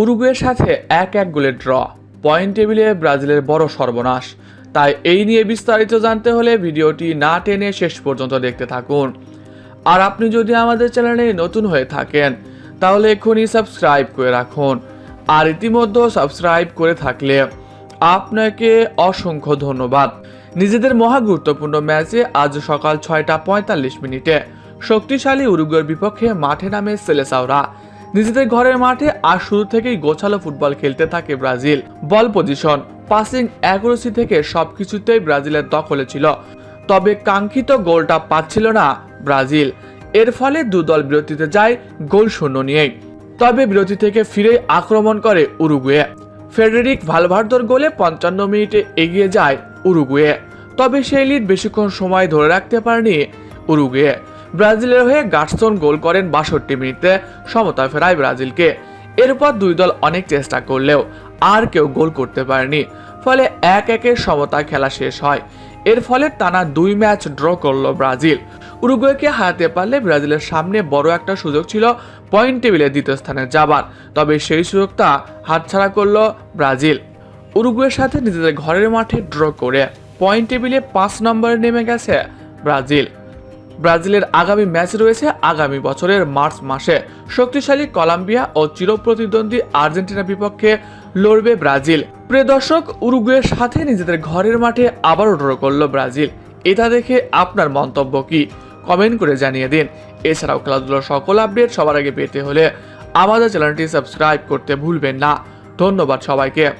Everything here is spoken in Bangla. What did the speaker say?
উরুগুয়ের সাথে এক এক গোলের ড্র। পয়েন্ট টেবিলে ব্রাজিলের বড় সর্বনাশ। তাই এই নিয়ে বিস্তারিত জানতে হলে ভিডিওটি না টেনে শেষ পর্যন্ত দেখতে থাকুন। আর আপনি যদি আমাদের চ্যানেলে নতুন হয়ে থাকেন, তাহলে এক্ষুনি সাবস্ক্রাইব করে রাখুন। আর ইতিমধ্যে সাবস্ক্রাইব করে থাকলে আপনাকে অসংখ্য ধন্যবাদ। নিজেদের মহা গুরুত্বপূর্ণ ম্যাচে আজ সকাল ছয়টা পঁয়তাল্লিশ মিনিটে শক্তিশালী উরুগুয়ের বিপক্ষে মাঠে নামে সেলেসাওরা। নিজেদের ঘরের মাঠে আর শুরু থেকেই গোছালো ফুটবল খেলতে থাকে Brazil. Ball possession passing accuracy থেকে সবকিছুতেই ব্রাজিলের দখলে ছিল। তবে কাঙ্ক্ষিত গোলটা পাচ্ছিল না ব্রাজিল। এর ফলে দুদল বিরতিতে যায়, গোল শূন্য নিয়েই। তবে বিরতি থেকে ফিরে আক্রমণ করে উরুগুয়ে। ফেডেরিক ভালভার্দোর গোলে পঞ্চান্ন মিনিটে এগিয়ে যায় উরুগুয়ে। তবে সেই লিড বেশিক্ষণ সময় ধরে রাখতে পারেনি উরুগুয়ে। ব্রাজিলের হয়ে গার্সন গোল করেন বাষট্টি মিনিটে সমতা ফেরায় ব্রাজিলকে। এরপর দুই দল অনেক চেষ্টা করলেও আর কেউ গোল করতে পারেনি। ফলে এক একের সমতা খেলা শেষ হয়। এর ফলে টানা দুই ম্যাচ ড্র করল ব্রাজিল। উরুগুয়েকে হারাতে পারলে ব্রাজিলের সামনে বড় একটা সুযোগ ছিল পয়েন্ট টেবিলে দ্বিতীয় স্থানে যাবার। তবে সেই সুযোগটা হাতছাড়া করল ব্রাজিল। উরুগুয়ের সাথে নিজেদের ঘরের মাঠে ড্র করে পয়েন্ট টেবিলে পাঁচ নম্বরে নেমে গেছে ব্রাজিল। ব্রাজিলের আগামী ম্যাচ রয়েছে আগামী বছরের মার্চ মাসে। শক্তিশালী কলম্বিয়া ও চিরপ্রতিদ্বন্দ্বী আর্জেন্টিনার বিপক্ষে লড়বে ব্রাজিল। প্রিয় দর্শক, উরুগুয়ের সাথে নিজেদের ঘরের মাঠে আবারও ড্র করল ব্রাজিল। এটা দেখে আপনার মন্তব্য কি? কমেন্ট করে জানিয়ে দিন। এছাড়াও খেলাধুলার সকল আপডেট সবার আগে পেতে হলে আমাদের চ্যানেলটি সাবস্ক্রাইব করতে ভুলবেন না। ধন্যবাদ সবাইকে।